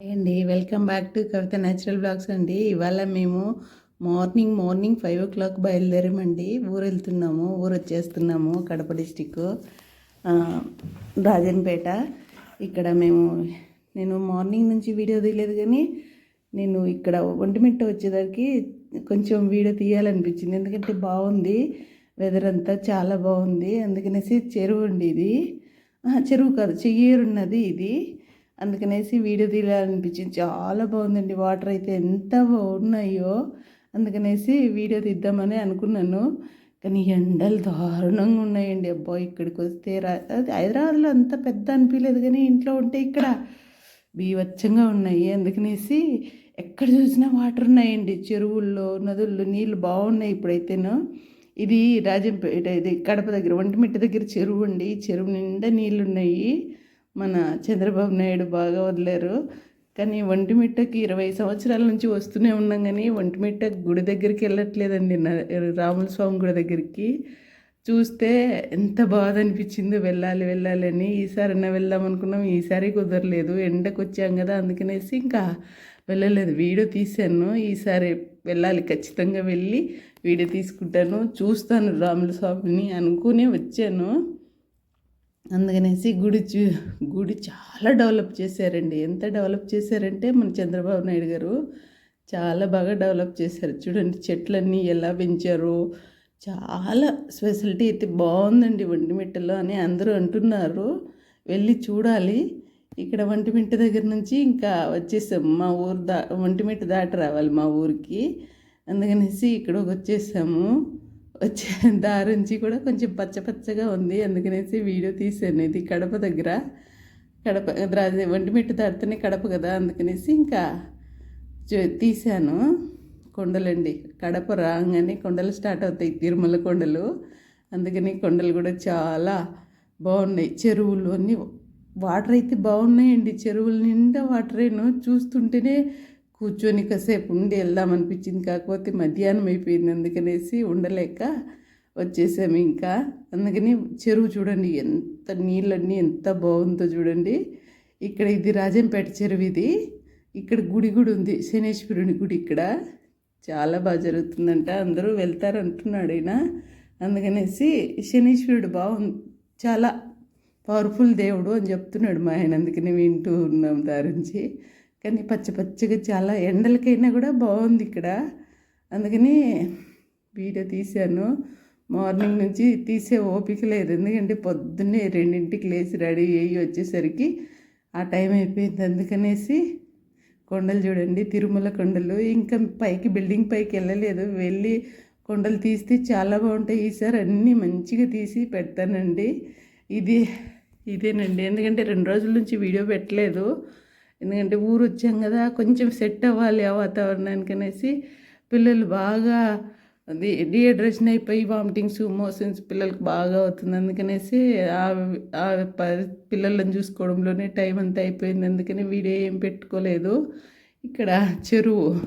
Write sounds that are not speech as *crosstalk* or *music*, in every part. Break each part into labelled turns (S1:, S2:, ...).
S1: అండి welcome back to Kavitha natural blogs అండి. ఇవాళ మేము morning morning five o'clock బయలుదేరామండి. ఊరు వెళ్తున్నాము ఊరు వచ్చేస్తున్నాము కడప డిస్టిక్ రాజన్పేట. ఇక్కడ మేము నేను మార్నింగ్ నుంచి వీడియో తీయలేదు కానీ నేను ఇక్కడ ఒంటిమిట్ట వచ్చేసరికి కొంచెం వీడియో తీయాలనిపించింది. ఎందుకంటే బాగుంది వెదర్ అంతా చాలా బాగుంది. అందుకనేసి చెరువు అండి ఇది. చెరువు కాదు చెయ్యేరున్నది ఇది. అందుకనేసి వీడియో తీయాలనిపించింది. చాలా బాగుందండి. వాటర్ అయితే ఎంత బాగున్నాయో అందుకనేసి వీడియో తీద్దామని అనుకున్నాను. కానీ ఎండలు దారుణంగా ఉన్నాయండి. అబ్బా ఇక్కడికి వస్తే రా హైదరాబాద్లో అంత పెద్ద అనిపించలేదు కానీ ఇంట్లో ఉంటే ఇక్కడ బీవచ్చంగా ఉన్నాయి. అందుకనేసి ఎక్కడ చూసినా వాటర్ ఉన్నాయండి. చెరువుల్లో నదుల్లో నీళ్ళు బాగున్నాయి ఇప్పుడైతేను. ఇది రాజంపేట ఇది కడప దగ్గర ఒంటిమిట్ట దగ్గర చెరువు అండి. చెరువు నిండా నీళ్ళు ఉన్నాయి. మన చంద్రబాబు నాయుడు బాగా వదిలేరు. కానీ ఒంటిమిట్టకి ఇరవై సంవత్సరాల నుంచి వస్తూనే ఉన్నాం కానీ ఒంటిమిట్ట గుడి దగ్గరికి వెళ్ళట్లేదండి రాముల స్వామి గుడి దగ్గరికి. చూస్తే ఎంత బాధ అనిపించిందో వెళ్ళాలి వెళ్ళాలి అని ఈసారైనా వెళ్దాం అనుకున్నాం ఈసారి కుదరలేదు. ఎండకు వచ్చాం కదా అందుకనేసి ఇంకా వెళ్ళలేదు. వీడియో తీశాను ఈసారి వెళ్ళాలి ఖచ్చితంగా వెళ్ళి వీడియో తీసుకుంటాను చూస్తాను రాముల స్వామిని అనుకుని వచ్చాను. అందుకనేసి గుడి చూ గుడి చాలా డెవలప్ చేశారండి. ఎంత డెవలప్ చేశారంటే మన చంద్రబాబు నాయుడు గారు చాలా బాగా డెవలప్ చేశారు. చూడండి చెట్లన్నీ ఎలా పెంచారు. చాలా ఫెసిలిటీ అయితే బాగుందండి వంటిమిట్టలో అని అందరూ అంటున్నారు. వెళ్ళి చూడాలి. ఇక్కడ వంటిమిట్ట దగ్గర నుంచి ఇంకా వచ్చేసాం. మా ఊరు దా వంటిమిట్ట దాటి రావాలి మా ఊరికి. అందుకనేసి ఇక్కడ వచ్చేసాము. వచ్చే *laughs* దారి నుంచి కూడా కొంచెం పచ్చ పచ్చగా ఉంది. అందుకనేసి వీడియో తీసాను ఇది కడప దగ్గర. కడప రాజ ఒంటిమిట్ట దాటితేనే కడప కదా. అందుకనేసి ఇంకా తీశాను. కొండలండి. కడప రాగానే కొండలు స్టార్ట్ అవుతాయి. తిరుమల కొండలు. అందుకని కొండలు కూడా చాలా బాగున్నాయి. చెరువులు అన్నీ వాటర్ అయితే బాగున్నాయండి. చెరువుల నిండా వాటరేను చూస్తుంటేనే కూర్చొని కాసేపు ఉండి వెళ్దామనిపించింది కాకపోతే మధ్యాహ్నం అయిపోయింది అందుకనేసి ఉండలేక వచ్చేసాము ఇంకా. అందుకని చెరువు చూడండి ఎంత నీళ్ళన్నీ ఎంత బాగుందో చూడండి. ఇక్కడ ఇది రాజంపేట చెరువు ఇది. ఇక్కడ గుడి కూడా ఉంది శనేశ్వరుని గుడి ఇక్కడ. చాలా బాగా జరుగుతుందంట. అందరూ వెళ్తారు అంటున్నాడు ఆయన. అందుకనేసి శనీశ్వరుడు బాగుంది చాలా పవర్ఫుల్ దేవుడు అని చెప్తున్నాడు మా ఆయన. అందుకని వింటూ ఉన్నాం దారించి కానీ పచ్చ పచ్చగా చాలా ఎండలకైనా కూడా బాగుంది ఇక్కడ. అందుకని వీడియో తీశాను. మార్నింగ్ నుంచి తీసే ఓపిక లేదు. ఎందుకంటే పొద్దున్నే రెండింటికి లేచి రెడీ అయ్యి వచ్చేసరికి ఆ టైం అయిపోయింది. అందుకనేసి కొండలు చూడండి తిరుమల కొండలు. ఇంకా పైకి బిల్డింగ్ పైకి వెళ్ళలేదు. వెళ్ళి కొండలు తీస్తే చాలా బాగుంటాయి. ఈసారి అన్నీ మంచిగా తీసి పెడతానండి. ఇది ఇదేనండి. ఎందుకంటే రెండు రోజుల నుంచి వీడియో పెట్టలేదు. ఎందుకంటే ఊరు వచ్చాం కదా కొంచెం సెట్ అవ్వాలి ఆ వాతావరణానికి అనేసి పిల్లలు బాగా డి డిహైడ్రేషన్ అయిపోయి వామిటింగ్స్ మోషన్స్ పిల్లలకు బాగా అవుతుంది. అందుకనేసి ఆ- పిల్లలను చూసుకోవడంలోనే టైం అంతా అయిపోయింది. అందుకని వీడియో ఏం పెట్టుకోలేదు. ఇక్కడ చెరువు.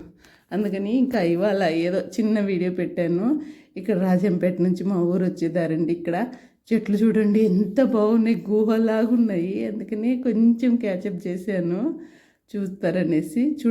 S1: అందుకని ఇంకా ఇవాళ ఏదో చిన్న వీడియో పెట్టాను. ఇక్కడ రాజంపేట నుంచి మా ఊరు వచ్చేదారండి ఇక్కడ. చెట్లు చూడండి ఎంత బాగున్నాయి గుహలాగున్నాయి. అందుకని కొంచెం క్యాచప్ చేశాను. చూస్తారనేసి చూ